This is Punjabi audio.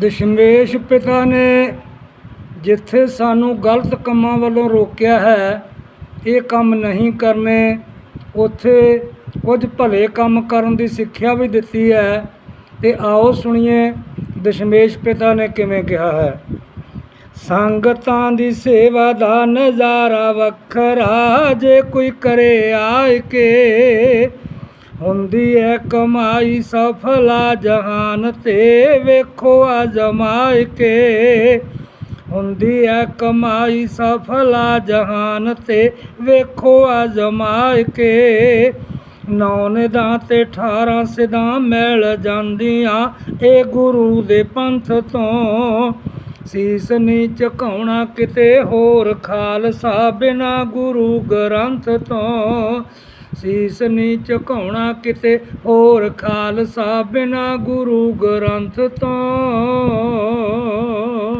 ਦਸ਼ਮੇਸ਼ ਪਿਤਾ ਨੇ ਜਿੱਥੇ ਸਾਨੂੰ ਗਲਤ ਕੰਮਾਂ ਵੱਲੋਂ ਰੋਕਿਆ ਹੈ, ਇਹ ਕੰਮ ਨਹੀਂ ਕਰਨੇ, ਉੱਥੇ ਕੁਝ ਭਲੇ ਕੰਮ ਕਰਨ ਦੀ ਸਿੱਖਿਆ ਵੀ ਦਿੱਤੀ ਹੈ। ਤੇ ਆਓ ਸੁਣੀਏ, ਦਸ਼ਮੇਸ਼ ਪਿਤਾ ਨੇ ਕਿਵੇਂ ਕਿਹਾ ਹੈ? ਸੰਗਤਾਂ ਦੀ ਸੇਵਾ ਦਾ ਨਜ਼ਾਰਾ ਵੱਖਰਾ, ਜੇ ਕੋਈ ਕਰੇ ਆਏ ਕੇ ਹੁੰਦੀ ਹੈ ਕਮਾਈ ਸਫਲਾ ਜਹਾਨ ਤੇ ਵੇਖੋ ਅਜਮਾਇ ਕੇ। ਹੁੰਦੀ ਹੈ ਕਮਾਈ ਸਫਲਾ ਜਹਾਨ ਤੇ ਵੇਖੋ ਅਜਮਾਇ ਕੇ। ਨੌ ਨਿਦਾਂ ਤੇ 18 ਸਿਦਾਂ ਮਿਲ ਜਾਂਦੀਆਂ ਇਹ ਗੁਰੂ ਦੇ ਪੰਥ ਤੋਂ। ਸੀਸ ਨੀ ਝੁਕਾਉਣਾ ਕਿਤੇ ਹੋਰ ਖਾਲਸਾ ਬਿਨਾ ਗੁਰੂ ਗ੍ਰੰਥ ਤੋਂ। ਸੀਸ ਨਹੀਂ ਝੁਕਾਉਣਾ ਕਿਤੇ ਹੋਰ ਖਾਲਸਾ ਬਿਨਾ ਗੁਰੂ ਗ੍ਰੰਥ ਤੋਂ।